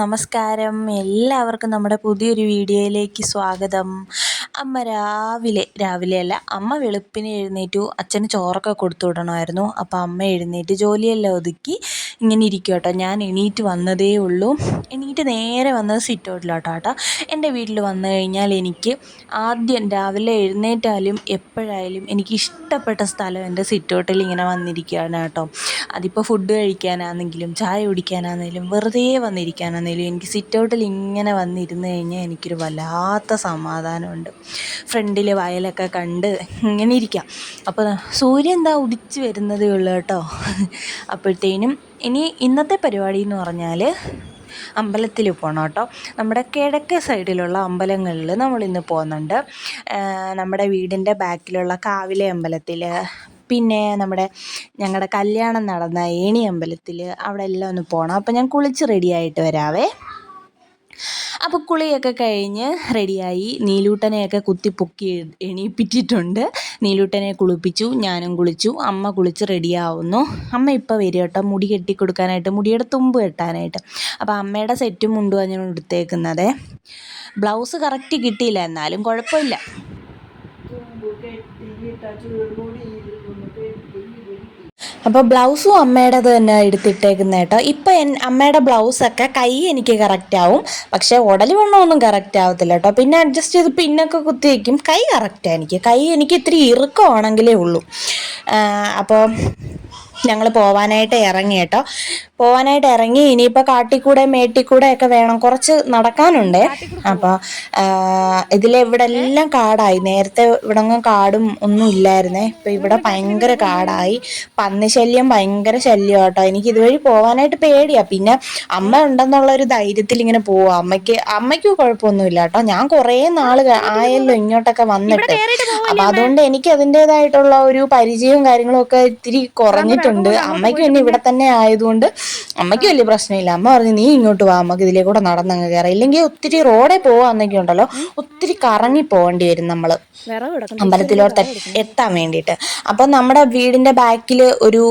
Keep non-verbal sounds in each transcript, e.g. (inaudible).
നമസ്കാരം. എല്ലാവർക്കും നമ്മുടെ പുതിയൊരു വീഡിയോയിലേക്ക് സ്വാഗതം. അമ്മ രാവിലെ രാവിലെ അല്ല അമ്മ വെളുപ്പിന് എഴുന്നേറ്റു. അച്ഛന് ചോറൊക്കെ കൊടുത്തു വിടണമായിരുന്നു. അപ്പോൾ അമ്മ എഴുന്നേറ്റ് ജോലിയെല്ലാം ഒതുക്കി ഇങ്ങനെ ഇരിക്കും കേട്ടോ ഞാൻ എണീറ്റ് വന്നതേ ഉള്ളൂ. എണീറ്റ് നേരെ വന്നത് സിറ്റ് ഔട്ടിലോട്ടോ കേട്ടോ എന്റെ വീട്ടിൽ വന്നു കഴിഞ്ഞാൽ എനിക്ക് ആദ്യം രാവിലെ എഴുന്നേറ്റാലും എപ്പോഴായാലും എനിക്ക് ഇഷ്ടപ്പെട്ട സ്ഥലം എന്റെ സിറ്റ് ഔട്ടിൽ ഇങ്ങനെ വന്നിരിക്കുകയാണ് കേട്ടോ അതിപ്പോൾ ഫുഡ് കഴിക്കാനാണെങ്കിലും ചായ കുടിക്കാനാണെങ്കിലും വെറുതെ വന്നിരിക്കാനാണെങ്കിലും എനിക്ക് സിറ്റ് ഔട്ടിൽ ഇങ്ങനെ വന്നിരുന്ന് കഴിഞ്ഞാൽ എനിക്കൊരു വല്ലാത്ത സമാധാനമുണ്ട്. ഫ്രണ്ടിൽ വയലൊക്കെ കണ്ട് ഇങ്ങനെ ഇരിക്കാം. അപ്പോൾ സൂര്യൻ എന്താ ഉദിച്ച് വരുന്നതേ ഉള്ളൂ കേട്ടോ. അപ്പോഴത്തേനും ഇനി ഇന്നത്തെ പരിപാടി എന്ന് പറഞ്ഞാൽ അമ്പലത്തിൽ പോകണം കേട്ടോ. നമ്മുടെ കിഴക്കേ സൈഡിലുള്ള അമ്പലങ്ങളിൽ നമ്മളിന്ന് പോകുന്നുണ്ട്. നമ്മുടെ വീടിന്റെ ബാക്കിലുള്ള കാവിലെ അമ്പലത്തിൽ പിന്നെ നമ്മുടെ ഞങ്ങളുടെ കല്യാണം നടന്ന ഏണി അമ്പലത്തിൽ അവിടെ എല്ലാം ഒന്ന് പോകണം അപ്പോൾ ഞാൻ കുളിച്ച് റെഡിയായിട്ട് വരാവേ. അപ്പോൾ കുളിയൊക്കെ കഴിഞ്ഞ് റെഡിയായി. നീലൂട്ടനെയൊക്കെ കുത്തി പൊക്കി എണീപ്പിച്ചിട്ടുണ്ട്. നീലൂട്ടനെ കുളിപ്പിച്ചു ഞാനും കുളിച്ചു. അമ്മ കുളിച്ച് റെഡിയാവുന്നു. അമ്മ ഇപ്പോൾ വരും കേട്ടോ. മുടി കെട്ടി കൊടുക്കാനായിട്ട് മുടിയുടെ തുമ്പ് കെട്ടാനായിട്ട്. അപ്പോൾ അമ്മയുടെ സെറ്റും മുണ്ടുമാണ് ഞാൻ എടുത്തേക്കുന്നത്. ബ്ലൗസ് കറക്റ്റ് കിട്ടിയില്ല എന്നാലും കുഴപ്പമില്ല. അപ്പോൾ ബ്ലൗസും അമ്മയുടേത് തന്നെ എടുത്തിട്ടേക്കുന്ന കേട്ടോ. ഇപ്പോൾ എൻ അമ്മയുടെ ബ്ലൗസൊക്കെ കൈ എനിക്ക് കറക്റ്റ് ആവും. പക്ഷേ ഉടൽ വണ്ണമൊന്നും കറക്റ്റ് ആവത്തില്ല കേട്ടോ. പിന്നെ അഡ്ജസ്റ്റ് ചെയ്ത് പിന്നൊക്കെ കുത്തി വയ്ക്കും കൈ കറക്റ്റാണ് എനിക്ക്. കൈ എനിക്ക് ഇത്തിരി ഇറുക്കമാണെങ്കിലേ ഉള്ളൂ. അപ്പോൾ ഞങ്ങൾ പോവാനായിട്ട് ഇറങ്ങി കേട്ടോ. പോവാനായിട്ട് ഇറങ്ങി ഇനിയിപ്പോൾ കാട്ടിക്കൂടെ മേട്ടിക്കൂടെ ഒക്കെ വേണം. കുറച്ച് നടക്കാനുണ്ട്. അപ്പോൾ ഇതിലെ ഇവിടെ എല്ലാം കാടായി. നേരത്തെ ഇവിടെങ്ങും കാടും ഒന്നും ഇല്ലായിരുന്നേ. ഇപ്പൊ ഇവിടെ ഭയങ്കര കാടായി. പന്നി ശല്യം ഭയങ്കര ശല്യം കേട്ടോ എനിക്ക് ഇതുവഴി പോവാനായിട്ട് പേടിയാ. പിന്നെ അമ്മ ഉണ്ടെന്നുള്ള ഒരു ധൈര്യത്തിൽ ഇങ്ങനെ പോവാം. അമ്മയ്ക്ക് അമ്മയ്ക്ക് കുഴപ്പമൊന്നുമില്ല കേട്ടോ ഞാൻ കുറേ നാൾ ആയല്ലോ ഇങ്ങോട്ടൊക്കെ വന്നിട്ട്. അപ്പം അതുകൊണ്ട് എനിക്ക് അതിന്റെതായിട്ടുള്ള ഒരു പരിചയവും കാര്യങ്ങളും ഒക്കെ ഇത്തിരി കുറഞ്ഞിട്ടുണ്ട്. അമ്മയ്ക്ക് പിന്നെ ഇവിടെ തന്നെ ആയതുകൊണ്ട് അമ്മയ്ക്ക് വലിയ പ്രശ്നമില്ല. അമ്മ പറഞ്ഞു നീ ഇങ്ങോട്ട് വാ അമ്മയ്ക്ക് ഇതിലേ കൂടെ നടന്നങ്ങ് കയറാം ഇല്ലെങ്കിൽ ഒത്തിരി റോഡേ പോവാന്നൊക്കെ ഉണ്ടല്ലോ ഒത്തിരി കറങ്ങി പോകേണ്ടി വരും നമ്മൾ അമ്പലത്തിലോട്ട് എത്താൻ വേണ്ടിയിട്ട്. അപ്പം നമ്മുടെ വീടിന്റെ ബാക്കിൽ ഒരു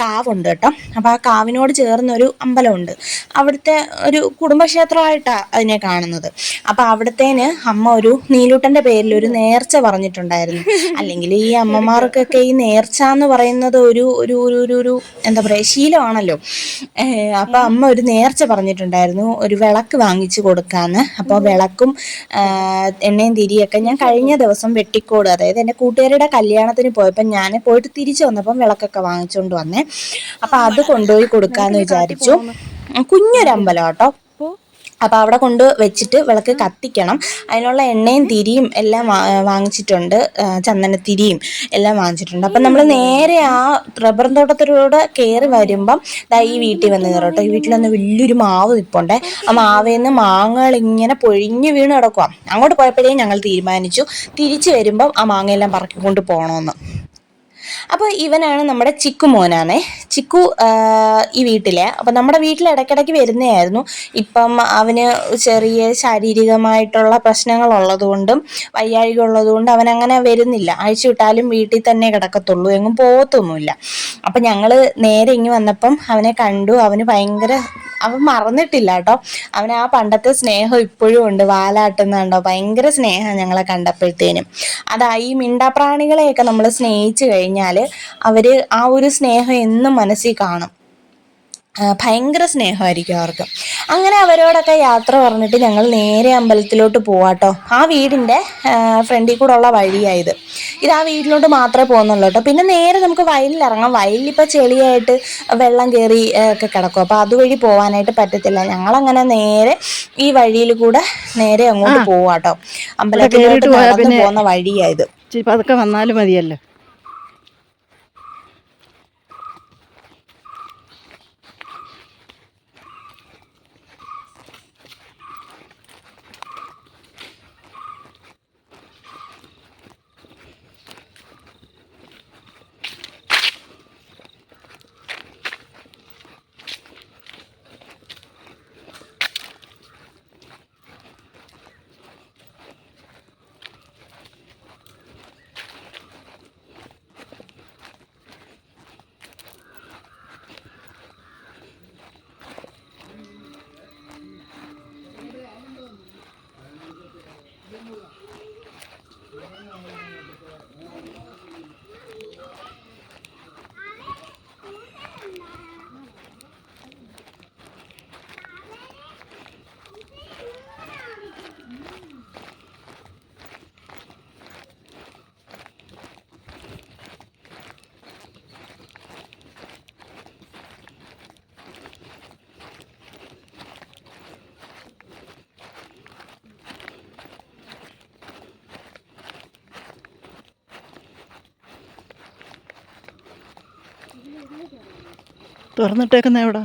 കാവുണ്ട് കേട്ടോ. അപ്പോൾ ആ കാവിനോട് ചേർന്നൊരു അമ്പലമുണ്ട്. അവിടുത്തെ ഒരു കുടുംബക്ഷേത്രമായിട്ടാണ് അതിനെ കാണുന്നത്. അപ്പോൾ അവിടത്തേന് അമ്മ ഒരു നീലൂട്ടന്റെ പേരിൽ ഒരു നേർച്ച പറഞ്ഞിട്ടുണ്ടായിരുന്നു. അല്ലെങ്കിൽ ഈ അമ്മമാർക്കൊക്കെ ഈ നേർച്ച എന്ന് പറയുന്നത് ഒരു ഒരു ഒരു ഒരു എന്താ പറയുക ശീലമാണല്ലോ. അപ്പോൾ അമ്മ ഒരു നേർച്ച പറഞ്ഞിട്ടുണ്ടായിരുന്നു ഒരു വിളക്ക് വാങ്ങിച്ചു കൊടുക്കാന്ന്. അപ്പോൾ വിളക്കും എണ്ണയും തിരിയൊക്കെ ഞാൻ കഴിഞ്ഞ ദിവസം വെട്ടിക്കോട് അതായത് എന്റെ കൂട്ടുകാരുടെ കല്യാണത്തിന് പോയപ്പോൾ ഞാൻ പോയിട്ട് തിരിച്ചു വന്നപ്പം വിളക്കൊക്കെ വാങ്ങിച്ചുകൊണ്ട് വന്നേ. അപ്പൊ അത് കൊണ്ടുപോയി കൊടുക്കാന്ന് വിചാരിച്ചു. കുഞ്ഞൊരമ്പലം കേട്ടോ. അപ്പോൾ അവിടെ കൊണ്ട് വെച്ചിട്ട് വിളക്ക് കത്തിക്കണം. അതിനുള്ള എണ്ണയും തിരിയും എല്ലാം വാങ്ങിച്ചിട്ടുണ്ട്. ചന്ദനത്തിരിയും എല്ലാം വാങ്ങിച്ചിട്ടുണ്ട്. അപ്പം നമ്മൾ നേരെ ആ റബ്ബർ തോട്ടത്തിലൂടെ കയറി വരുമ്പം ദാ ഈ വീട്ടിൽ വന്ന് കയറും കേട്ടോ. ഈ വീട്ടിൽ വന്ന് വലിയൊരു മാവ് നിൽപ്പുണ്ടേ ആ മാവിൽ നിന്ന് മാങ്ങകൾ ഇങ്ങനെ പൊഴിഞ്ഞു വീണ് കിടക്കുക അങ്ങോട്ട് പോയപ്പോഴേ ഞങ്ങൾ തീരുമാനിച്ചു. തിരിച്ചു വരുമ്പം ആ മാങ്ങയെല്ലാം പറക്കിക്കൊണ്ട് പോകണമെന്ന് അപ്പോൾ ഇവനാണ് നമ്മുടെ ചിക്കു മോനാണേ. ചിക്കു ഈ വീട്ടിലെ. അപ്പോൾ നമ്മുടെ വീട്ടിൽ ഇടയ്ക്കിടയ്ക്ക് വരുന്നതായിരുന്നു. ഇപ്പം അവന് ചെറിയ ശാരീരികമായിട്ടുള്ള പ്രശ്നങ്ങൾ ഉള്ളതുകൊണ്ടും വയ്യാഴിക ഉള്ളതുകൊണ്ടും അവൻ അങ്ങനെ വരുന്നില്ല. അഴിച്ചു വിട്ടാലും വീട്ടിൽ തന്നെ കിടക്കത്തുള്ളൂ. എങ്ങും പോകത്തൊന്നുമില്ല. അപ്പം ഞങ്ങൾ നേരെ ഇങ്ങ് വന്നപ്പം അവനെ കണ്ടു. അവന് ഭയങ്കര അവൻ മറന്നിട്ടില്ല കേട്ടോ. അവന് ആ പണ്ടത്തെ സ്നേഹം ഇപ്പോഴും ഉണ്ട്. വാലാട്ടുന്നുണ്ടോ ഭയങ്കര സ്നേഹം ഞങ്ങളെ കണ്ടപ്പോഴത്തേനും. അതായി മിണ്ടാപ്രാണികളെയൊക്കെ നമ്മൾ സ്നേഹിച്ചു കഴിഞ്ഞാൽ അവർ ആ ഒരു സ്നേഹം എന്നും മനസ്സിൽ കാണും. ഭയങ്കര സ്നേഹമായിരിക്കും അവർക്ക്. അങ്ങനെ അവരോടൊക്കെ യാത്ര പറഞ്ഞിട്ട് ഞങ്ങൾ നേരെ അമ്പലത്തിലോട്ട് പോവാട്ടോ. ആ വീടിന്റെ ഫ്രണ്ടിൽ കൂടെ ഉള്ള വഴിയായത്. ഇത് ആ വീട്ടിലോട്ട് മാത്രമേ പോകുന്നുള്ളൂ കേട്ടോ. പിന്നെ നേരെ നമുക്ക് വയലിൽ ഇറങ്ങാം. വയലിൽ ഇപ്പോൾ ചെളിയായിട്ട് വെള്ളം കയറി ഒക്കെ കിടക്കും. അപ്പോൾ അതുവഴി പോകാനായിട്ട് പറ്റത്തില്ല. ഞങ്ങളങ്ങനെ നേരെ ഈ വഴിയിൽ കൂടെ നേരെ അങ്ങോട്ട് പോവാട്ടോ. അമ്പലത്തിലോട്ട് പോകുന്ന വഴിയായത്. അതൊക്കെ വന്നാലും മതിയല്ലോ. തുറന്നിട്ടേക്കുന്ന എവിടെ?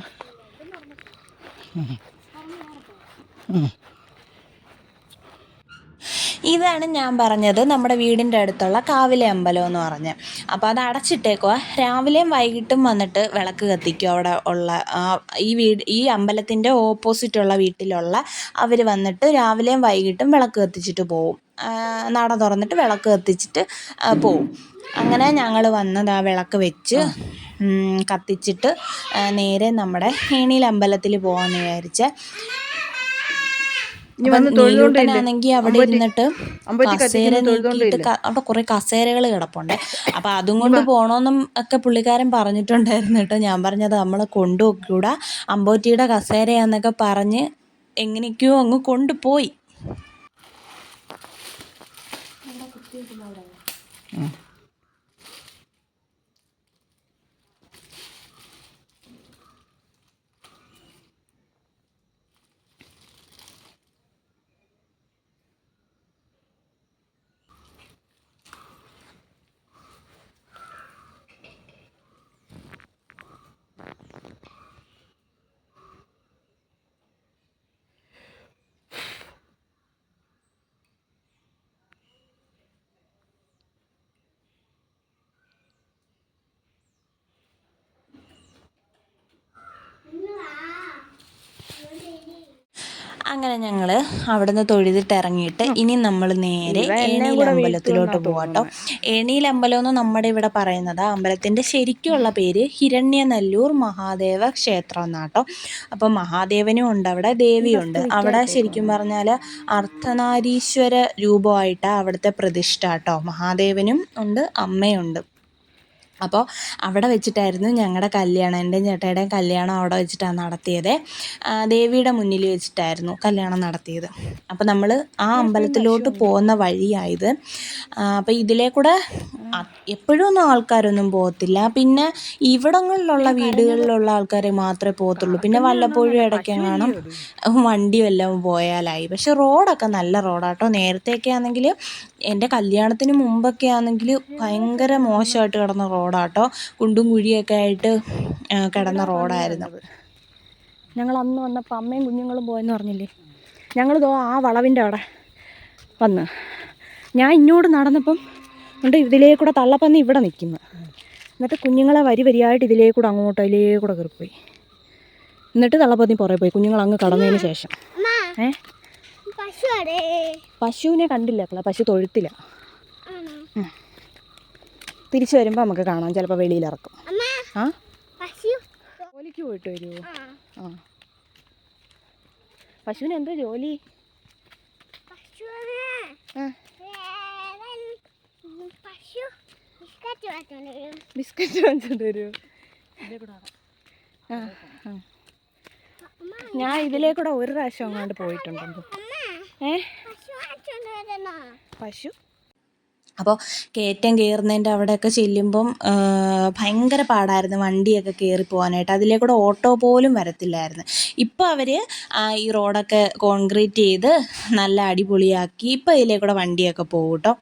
ഇതാണ് ഞാൻ പറഞ്ഞത് നമ്മുടെ വീടിന്റെ അടുത്തുള്ള കാവിലെ അമ്പലം എന്ന് പറഞ്ഞ്. അപ്പോൾ അത് അടച്ചിട്ടേക്കുക രാവിലെയും വൈകിട്ടും വന്നിട്ട് വിളക്ക് കത്തിക്കും അവിടെ ഉള്ള ഈ വീട് ഈ അമ്പലത്തിന്റെ ഓപ്പോസിറ്റുള്ള വീട്ടിലുള്ള അവർ വന്നിട്ട് രാവിലെയും വൈകിട്ടും വിളക്ക് കത്തിച്ചിട്ട് പോവും. നട തുറന്നിട്ട് വിളക്ക് കത്തിച്ചിട്ട് പോവും. അങ്ങനെ ഞങ്ങൾ വന്നത് ആ വിളക്ക് വെച്ച് കത്തിച്ചിട്ട് നേരെ നമ്മുടെ ഏണിയിൽ അമ്പലത്തിൽ പോകാമെന്ന് വിചാരിച്ച്. ണെങ്കിൽ അവിടെ ഇരുന്നിട്ട് കസേര നീക്കിയിട്ട് അവിടെ കുറെ കസേരകൾ കിടപ്പുണ്ട്. അപ്പൊ അതും കൊണ്ട് പോണോന്നും ഒക്കെ പുള്ളിക്കാരൻ പറഞ്ഞിട്ടുണ്ടായിരുന്നു കേട്ടോ. ഞാൻ പറഞ്ഞത് നമ്മളെ കൊണ്ടുപോക്കൂടാ അമ്പോറ്റിയുടെ കസേരയാന്നൊക്കെ പറഞ്ഞ് എങ്ങനെയൊക്കെയോ അങ്ങ് കൊണ്ടുപോയി. അങ്ങനെ ഞങ്ങൾ അവിടുന്ന് തൊഴുതിട്ട് ഇറങ്ങിയിട്ട് ഇനി നമ്മൾ നേരെ ഏണിയിൽ അമ്പലത്തിലോട്ട് പോവാട്ടോ. ഏണിയിൽ അമ്പലം എന്ന് നമ്മുടെ ഇവിടെ പറയുന്നത്. അമ്പലത്തിന്റെ ശരിക്കുള്ള പേര് ഹിരണ്യനല്ലൂർ മഹാദേവ ക്ഷേത്രം എന്നാട്ടോ. അപ്പോൾ മഹാദേവനും ഉണ്ട് അവിടെ ദേവിയുണ്ട്. അവിടെ ശരിക്കും പറഞ്ഞാൽ അർത്ഥനാരീശ്വര രൂപമായിട്ടാണ് അവിടുത്തെ പ്രതിഷ്ഠ കേട്ടോ മഹാദേവനും ഉണ്ട് അമ്മയുണ്ട്. അപ്പോൾ അവിടെ വെച്ചിട്ടായിരുന്നു ഞങ്ങളുടെ കല്യാണം. എന്റെയും ചേട്ടയുടെയും കല്യാണം അവിടെ വെച്ചിട്ടാണ് നടത്തിയത്. ദേവിയുടെ മുന്നിൽ വെച്ചിട്ടായിരുന്നു കല്യാണം നടത്തിയത്. അപ്പോൾ നമ്മൾ ആ അമ്പലത്തിലോട്ട് പോകുന്ന വഴിയായത്. അപ്പോൾ ഇതിലെ കൂടെ എപ്പോഴൊന്നും എപ്പോഴും ഒന്നും ആൾക്കാരൊന്നും പോകത്തില്ല പിന്നെ ഇവിടങ്ങളിലുള്ള വീടുകളിലുള്ള ആൾക്കാരെ മാത്രമേ പോകത്തുള്ളൂ പിന്നെ വല്ലപ്പോഴും ഇടയ്ക്കെങ്ങാനും വണ്ടി വല്ലതും പോയാലായി. പക്ഷെ റോഡൊക്കെ നല്ല റോഡാട്ടോ. നേരത്തെയൊക്കെ ആണെങ്കിൽ എന്റെ കല്യാണത്തിന് മുമ്പൊക്കെ ആണെങ്കിൽ ഭയങ്കര മോശമായിട്ട് കിടന്ന റോഡാട്ടോ. കുണ്ടും കുഴിയൊക്കെ ആയിട്ട് കിടന്ന റോഡായിരുന്നു. ഞങ്ങൾ അന്ന് വന്നപ്പോൾ അമ്മയും കുഞ്ഞുങ്ങളും പോയെന്ന് പറഞ്ഞില്ലേ? ഞങ്ങൾ ഞങ്ങളിതോ ആ വളവിന്റെ അവിടെ വന്ന്. ഞാൻ ഇങ്ങോട്ട് നടന്നപ്പം എന്നിട്ട് ഇതിലേ കൂടെ തള്ളപ്പന്നി ഇവിടെ നിൽക്കുന്നു. എന്നിട്ട് കുഞ്ഞുങ്ങളെ വരി വരിയായിട്ട് ഇതിലേ കൂടെ അങ്ങോട്ടോ ഇതിലേ കൂടെ കയറിപ്പോയി. എന്നിട്ട് തള്ളപ്പന്നി പുറകെ പോയി. കുഞ്ഞുങ്ങൾ അങ്ങ് കടന്നതിന് ശേഷം. ഏ? പശുവിനെ കണ്ടില്ല ക്കള പശു തൊഴുത്തില്ല. തിരിച്ചു വരുമ്പോൾ നമുക്ക് കാണാം. ചിലപ്പോൾ വെളിയിലിറക്കും ആ? ജോലിക്ക് പോയിട്ട് വരുമോ ആ. പശുവിന് എന്താ ജോലി? ബിസ്ക്കറ്റ് വാങ്ങിച്ചോണ്ട് വരുമോ. ഞാൻ ഇതിലേ കൂടെ ഒരു പ്രാവശ്യം അങ്ങോട്ട് പോയിട്ടുണ്ടെന്ന്. ഏ? പശു അപ്പോൾ കയറ്റം കയറുന്നതിന്റെ അവിടെയൊക്കെ ചെല്ലുമ്പം ഭയങ്കര പാടായിരുന്നു വണ്ടിയൊക്കെ കയറി പോകാനായിട്ട്. അതിലേ കൂടെ ഓട്ടോ പോലും വരത്തില്ലായിരുന്നു. ഇപ്പോൾ അവർ ഈ റോഡൊക്കെ കോൺക്രീറ്റ് ചെയ്ത് നല്ല അടിപൊളിയാക്കി ഇപ്പോൾ ഇതിലേ കൂടെ വണ്ടിയൊക്കെ പോകും കേട്ടോ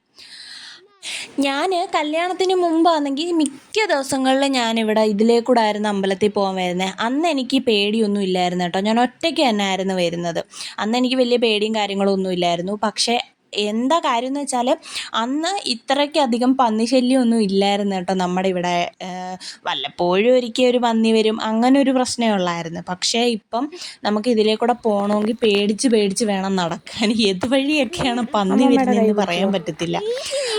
ഞാൻ കല്യാണത്തിന് മുമ്പാണെങ്കിൽ മിക്ക ദിവസങ്ങളിലും ഞാനിവിടെ ഇതിലേ കൂടെ ആയിരുന്നു അമ്പലത്തിൽ പോകാൻ വരുന്നത് അന്ന് എനിക്ക് പേടിയൊന്നും ഇല്ലായിരുന്നു കേട്ടോ. ഞാൻ ഒറ്റയ്ക്ക് തന്നെ ആയിരുന്നു വരുന്നത്. അന്ന് എനിക്ക് വലിയ പേടിയും കാര്യങ്ങളൊന്നും ഇല്ലായിരുന്നു. പക്ഷേ എന്താ കാര്യം എന്ന് വെച്ചാൽ അന്ന് ഇത്രയ്ക്കധികം പന്നിശല്യം ഒന്നും ഇല്ലായിരുന്നു കേട്ടോ നമ്മുടെ ഇവിടെ. വല്ലപ്പോഴും ഒരിക്കൽ ഒരു പന്നി വരും അങ്ങനെ ഒരു പ്രശ്നമേ ഉള്ളായിരുന്നു. പക്ഷേ ഇപ്പം നമുക്ക് ഇതിലേ കൂടെ പോകണമെങ്കിൽ പേടിച്ച് പേടിച്ച് വേണം നടക്കാൻ. (laughs) ഏത് വഴിയൊക്കെയാണ് പന്നി വരുന്നതെന്ന് പറയാൻ പറ്റത്തില്ല.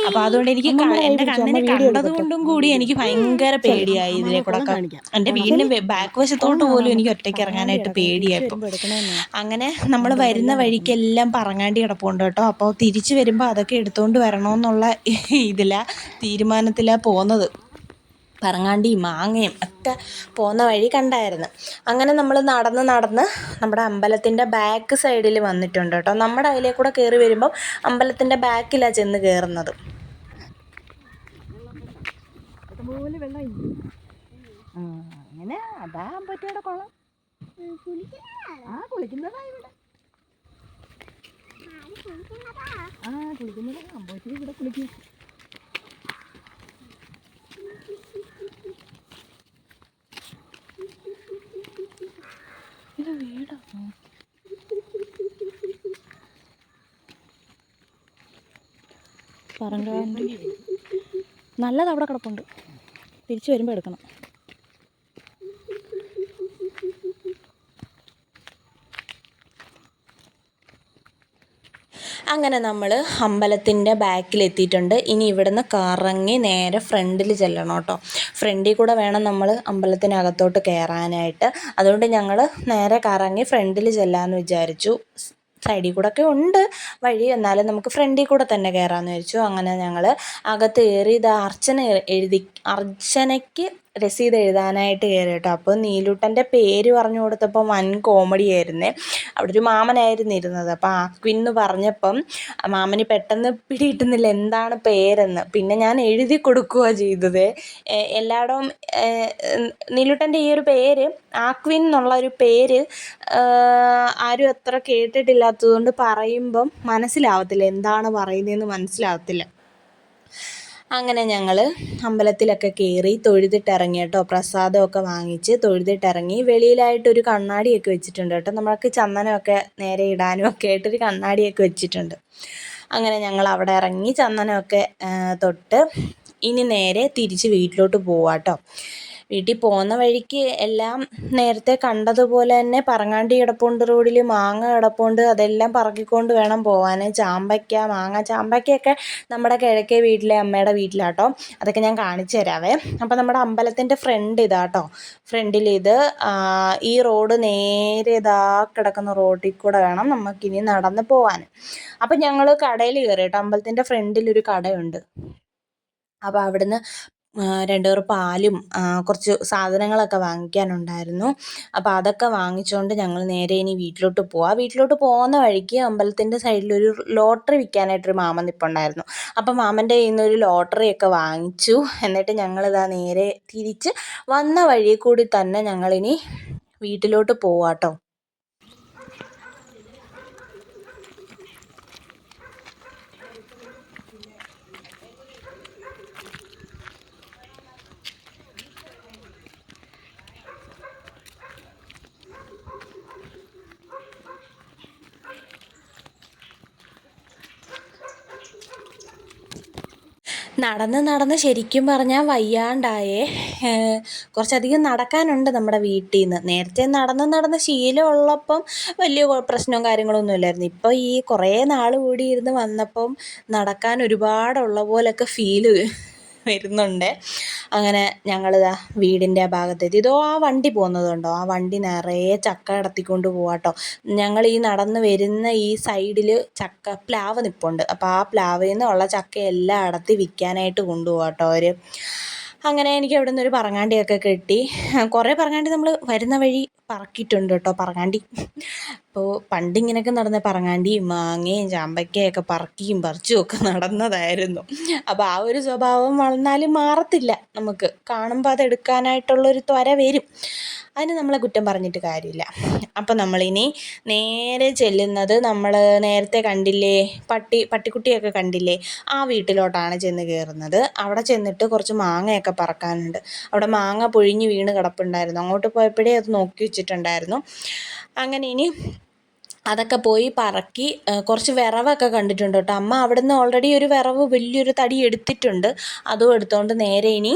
അപ്പോൾ അതുകൊണ്ട് എനിക്ക് എന്റെ കണ്ണിന് കണ്ടത് കൊണ്ടും കൂടി എനിക്ക് ഭയങ്കര പേടിയായി ഇതിലേ കൂടെ എന്റെ വീടിന് ബാക്ക് വശത്തോട്ട് പോലും എനിക്ക് ഒറ്റയ്ക്ക് ഇറങ്ങാനായിട്ട് പേടിയായി. ഇപ്പം അങ്ങനെ നമ്മൾ വരുന്ന വഴിക്കെല്ലാം പറങ്ങാണ്ടി കിടപ്പുണ്ട് കേട്ടോ. അപ്പോൾ തിരിച്ചു വരുമ്പോൾ അതൊക്കെ എടുത്തുകൊണ്ട് വരണമെന്നുള്ള ഇതിലാണ് തീരുമാനത്തിലാണ് പോകുന്നത് പറങ്ങാണ്ടി മാങ്ങയും ഒക്കെ പോകുന്ന വഴി കണ്ടായിരുന്നു. അങ്ങനെ നമ്മൾ നടന്ന് നടന്ന് നമ്മുടെ അമ്പലത്തിന്റെ ബാക്ക് സൈഡിൽ വന്നിട്ടുണ്ട് കേട്ടോ. നമ്മുടെ അതിലേ കൂടെ കയറി വരുമ്പം അമ്പലത്തിന്റെ ബാക്കിലാണ് ചെന്ന് കയറുന്നത് അങ്ങനെ അതാ അമ്പറ്റയുടെ കുളം കുളിക്കുന്നതാ ഇവിടെ. ആ കുളിക്കുന്നത് അമ്പലത്തിൽ ഇവിടെ കുളിക്കും. ഇത് വീടാണോ പറങ്കാവിന്റെ നല്ലത് അവിടെ കിടപ്പുണ്ട്. തിരിച്ചു വരുമ്പോൾ എടുക്കണം. അങ്ങനെ നമ്മൾ അമ്പലത്തിന്റെ ബാക്കിലെത്തിയിട്ടുണ്ട്. ഇനി ഇവിടുന്ന് കറങ്ങി നേരെ ഫ്രണ്ടിൽ ചെല്ലണം കേട്ടോ. ഫ്രണ്ടിൽ കൂടെ വേണം നമ്മൾ അമ്പലത്തിനകത്തോട്ട് കയറാനായിട്ട് അതുകൊണ്ട് ഞങ്ങൾ നേരെ കറങ്ങി ഫ്രണ്ടിൽ ചെല്ലാമെന്ന് വിചാരിച്ചു. സൈഡിൽ കൂടെ ഒക്കെ ഉണ്ട് വഴി. എന്നാലും നമുക്ക് ഫ്രണ്ടിൽ കൂടെ തന്നെ കയറാമെന്ന് വിചാരിച്ചു. അങ്ങനെ ഞങ്ങൾ അകത്ത് കയറി ഇത് അർച്ചന എഴുതി അർച്ചനയ്ക്ക് രസീത് എഴുതാനായിട്ട് കയറി കേട്ടോ. അപ്പോൾ നീലൂട്ടന്റെ പേര് പറഞ്ഞു കൊടുത്തപ്പോൾ വൻ കോമഡി ആയിരുന്നേ. അവിടെ ഒരു മാമനായിരുന്നു ഇരുന്നത്. അപ്പോൾ ആക്വിൻ എന്ന് പറഞ്ഞപ്പം മാമന് പെട്ടെന്ന് പിടിയിട്ടുന്നില്ല എന്താണ് പേരെന്ന്. പിന്നെ ഞാൻ എഴുതി കൊടുക്കുക ചെയ്തത്. എല്ലായിടവും നീലൂട്ടന്റെ ഈ ഒരു പേര് ആക്വിൻ എന്നുള്ള ഒരു പേര് ആരും അത്ര കേട്ടിട്ടില്ലാത്തതുകൊണ്ട് പറയുമ്പം മനസ്സിലാവത്തില്ല. എന്താണ് പറയുന്നതെന്ന് മനസ്സിലാവത്തില്ല. അങ്ങനെ ഞങ്ങൾ അമ്പലത്തിലൊക്കെ കയറി തൊഴുതിട്ടിറങ്ങി കേട്ടോ. പ്രസാദമൊക്കെ വാങ്ങിച്ച് തൊഴുതിട്ടിറങ്ങി. വെളിയിലായിട്ടൊരു കണ്ണാടിയൊക്കെ വെച്ചിട്ടുണ്ട് കേട്ടോ. നമ്മൾക്ക് ചന്ദനമൊക്കെ നേരെ ഇടാനും ഒക്കെ ആയിട്ടൊരു കണ്ണാടിയൊക്കെ വെച്ചിട്ടുണ്ട്. അങ്ങനെ ഞങ്ങൾ അവിടെ ഇറങ്ങി ചന്ദനമൊക്കെ തൊട്ട് ഇനി നേരെ തിരിച്ച് വീട്ടിലോട്ട് പോവാട്ടോ വീട്ടിൽ പോകുന്ന വഴിക്ക് എല്ലാം നേരത്തെ കണ്ടതുപോലെ തന്നെ പറങ്ങാണ്ടി കിടപ്പുണ്ട് റോഡിൽ മാങ്ങ കിടപ്പുണ്ട് അതെല്ലാം പറക്കിക്കൊണ്ട് വേണം പോകാൻ ചാമ്പയ്ക്ക മാങ്ങ ചാമ്പയ്ക്കയൊക്കെ നമ്മുടെ കിഴക്കേ വീട്ടിലെ അമ്മയുടെ വീട്ടിലാട്ടോ. അതൊക്കെ ഞാൻ കാണിച്ചു തരാവേ. അപ്പോൾ നമ്മുടെ അമ്പലത്തിന്റെ ഫ്രണ്ട് ഇതാട്ടോ. ഫ്രണ്ടിൽ ഇത് ഈ റോഡ് നേരെ ഇതാ കിടക്കുന്ന റോഡിൽ കൂടെ വേണം നമുക്കിനി നടന്ന് പോകാൻ അപ്പം ഞങ്ങൾ കടയിൽ കയറി കേട്ടോ. അമ്പലത്തിന്റെ ഫ്രണ്ടിലൊരു കടയുണ്ട്. അപ്പോൾ അവിടുന്ന് രണ്ട് പേർ പാലും കുറച്ച് സാധനങ്ങളൊക്കെ വാങ്ങിക്കാനുണ്ടായിരുന്നു. അപ്പോൾ അതൊക്കെ വാങ്ങിച്ചുകൊണ്ട് ഞങ്ങൾ നേരെ ഇനി വീട്ടിലോട്ട് പോവാം. വീട്ടിലോട്ട് പോകുന്ന വഴിക്ക് അമ്പലത്തിന്റെ സൈഡിലൊരു ലോട്ടറി വിൽക്കാനായിട്ടൊരു മാമൻ നിൽപ്പുണ്ടായിരുന്നു അപ്പോൾ മാമന്റെ കയ്യിൽ നിന്നൊരു ലോട്ടറിയൊക്കെ വാങ്ങിച്ചു. എന്നിട്ട് ഞങ്ങളിതാ നേരെ തിരിച്ച് വന്ന വഴി കൂടി തന്നെ ഞങ്ങളിനി വീട്ടിലോട്ട് പോവാട്ടോ. നടന്ന് നടന്ന് ശരിക്കും പറഞ്ഞാൽ വയ്യാണ്ടായേ. കുറച്ചധികം നടക്കാനുണ്ട് നമ്മുടെ വീട്ടിൽ നിന്ന് നേരത്തെ നടന്ന് നടന്ന് ശീലമുള്ളപ്പം വലിയ പ്രശ്നവും കാര്യങ്ങളൊന്നും ഇല്ലായിരുന്നു. ഇപ്പോൾ ഈ കുറേ നാൾ കൂടി ഇരുന്ന് വന്നപ്പം നടക്കാൻ ഒരുപാടുള്ള പോലൊക്കെ ഫീൽ വരുന്നുണ്ട്. അങ്ങനെ ഞങ്ങളിതാ വീടിന്റെ ആ ഭാഗത്തെത്തി. ഇതോ ആ വണ്ടി പോകുന്നത് കണ്ടോ? ആ വണ്ടി നിറയെ ചക്ക കടത്തിക്കൊണ്ട് പോവാട്ടോ ഞങ്ങൾ ഈ നടന്ന് വരുന്ന ഈ സൈഡിൽ ചക്ക പ്ലാവ് നിപ്പുണ്ട്. അപ്പോൾ ആ പ്ലാവിൽ നിന്നുള്ള ചക്കയെല്ലാം അടത്തി വിൽക്കാനായിട്ട് കൊണ്ടുപോകാട്ടോ അവർ അങ്ങനെ എനിക്ക് അവിടെ നിന്നൊരു പറങ്ങാണ്ടിയൊക്കെ കിട്ടി. കുറേ പറങ്ങാണ്ടി നമ്മൾ വരുന്ന വഴി പറക്കിയിട്ടുണ്ട് കേട്ടോ പറങ്ങാണ്ടി. അപ്പോൾ പണ്ട് ഇങ്ങനെയൊക്കെ നടന്ന പറങ്ങാണ്ടിയും മാങ്ങയും ചാമ്പയ്ക്കയൊക്കെ പറക്കിയും പറിച്ചും ഒക്കെ നടന്നതായിരുന്നു. അപ്പോൾ ആ ഒരു സ്വഭാവം വളർന്നാലും മാറത്തില്ല നമുക്ക്. കാണുമ്പോൾ അത് എടുക്കാനായിട്ടുള്ളൊരു ത്വര വരും. അതിന് നമ്മളെ കുറ്റം പറഞ്ഞിട്ട് കാര്യമില്ല. അപ്പോൾ നമ്മളിനി നേരെ ചെല്ലുന്നത് നമ്മൾ നേരത്തെ കണ്ടില്ലേ പട്ടി പട്ടിക്കുട്ടിയൊക്കെ കണ്ടില്ലേ ആ വീട്ടിലോട്ടാണ് ചെന്ന് കയറുന്നത് അവിടെ ചെന്നിട്ട് കുറച്ച് മാങ്ങയൊക്കെ പറക്കാനുണ്ട്. അവിടെ മാങ്ങ പൊഴിഞ്ഞ് വീണ് കിടപ്പുണ്ടായിരുന്നു. അങ്ങോട്ട് പോയപ്പോഴേ അത് നോക്കി വെച്ചിട്ടുണ്ടായിരുന്നു. അങ്ങനെ ഇനി അതൊക്കെ പോയി പറക്കി കുറച്ച് വിറവൊക്കെ കണ്ടിട്ടുണ്ട് കേട്ടോ. അമ്മ അവിടുന്ന് ഓൾറെഡി ഒരു വിറവ് വലിയൊരു തടി എടുത്തിട്ടുണ്ട്. അതും എടുത്തുകൊണ്ട് നേരെ ഇനി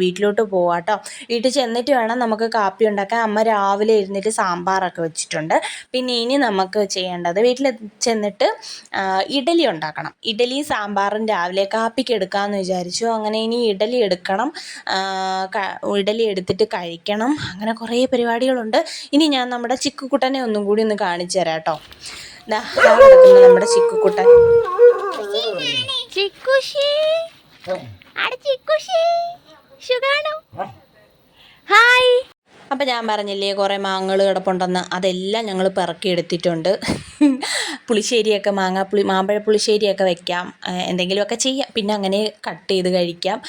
വീട്ടിലോട്ട് പോവാം കേട്ടോ വീട്ടിൽ ചെന്നിട്ട് വേണം നമുക്ക് കാപ്പി ഉണ്ടാക്കാൻ. അമ്മ രാവിലെ ഇരുന്നിട്ട് സാമ്പാറൊക്കെ വെച്ചിട്ടുണ്ട്. പിന്നെ ഇനി നമുക്ക് ചെയ്യേണ്ടത് വീട്ടിൽ ചെന്നിട്ട് ഇഡലി ഉണ്ടാക്കണം. ഇഡലി സാമ്പാറും രാവിലെ കാപ്പിക്ക് എടുക്കാമെന്ന് വിചാരിച്ചു. അങ്ങനെ ഇനി ഇഡലി എടുക്കണം. ഇഡലി എടുത്തിട്ട് കഴിക്കണം. അങ്ങനെ കുറേ പരിപാടികളുണ്ട്. ഇനി ഞാൻ നമ്മുടെ ചിക്കുക്കുട്ടനെ ഒന്നും കൂടി ഒന്ന് കാണിച്ചു തരാം കേട്ടോ. നമ്മുടെ ചിക്കുക്കുട്ടൻ ചിക്കുഷി. ചിക്കുഷി. സുഖാണോ ഹായ്. അപ്പം ഞാൻ പറഞ്ഞില്ലേ കുറേ മാങ്ങകൾ കിടപ്പുണ്ടെന്ന്. അതെല്ലാം ഞങ്ങൾ പെറുക്കി എടുത്തിട്ടുണ്ട്. പുളിശ്ശേരിയൊക്കെ മാങ്ങ പുളി മാമ്പഴ പുളിശ്ശേരിയൊക്കെ വെക്കാം. എന്തെങ്കിലുമൊക്കെ ചെയ്യാം. പിന്നെ അങ്ങനെ കട്ട് ചെയ്ത് കഴിക്കാം.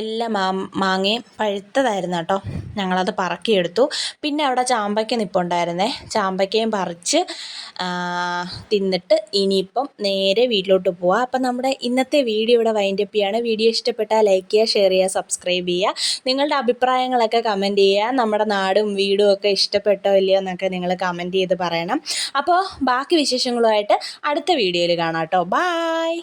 എല്ലാം മാ മാങ്ങയും പഴുത്തതായിരുന്നു കേട്ടോ. ഞങ്ങളത് പറക്കിയെടുത്തു. പിന്നെ അവിടെ ചാമ്പയ്ക്ക നിൽപ്പുണ്ടായിരുന്നേ ചാമ്പയ്ക്കയും പറിച്ച് തിന്നിട്ട് ഇനിയിപ്പം നേരെ വീട്ടിലോട്ട് പോവാം. അപ്പം നമ്മുടെ ഇന്നത്തെ വീഡിയോ ഇവിടെ വൈൻഡപ്പ് ചെയ്യാണ്. വീഡിയോ ഇഷ്ടപ്പെട്ടാൽ ലൈക്ക് ചെയ്യുക ഷെയർ ചെയ്യുക സബ്സ്ക്രൈബ് ചെയ്യുക. നിങ്ങളുടെ അഭിപ്രായങ്ങളൊക്കെ കമന്റ് ചെയ്യുക. നമ്മുടെ നാടും വീടും ഒക്കെ ഇഷ്ടപ്പെട്ടോ ഇല്ലയോ എന്നൊക്കെ നിങ്ങൾ കമന്റ് ചെയ്ത് പറയണം. അപ്പോൾ ബാക്കി വിശേഷങ്ങളുമായിട്ട് അടുത്ത വീഡിയോയിൽ കാണാം കേട്ടോ. ബായ്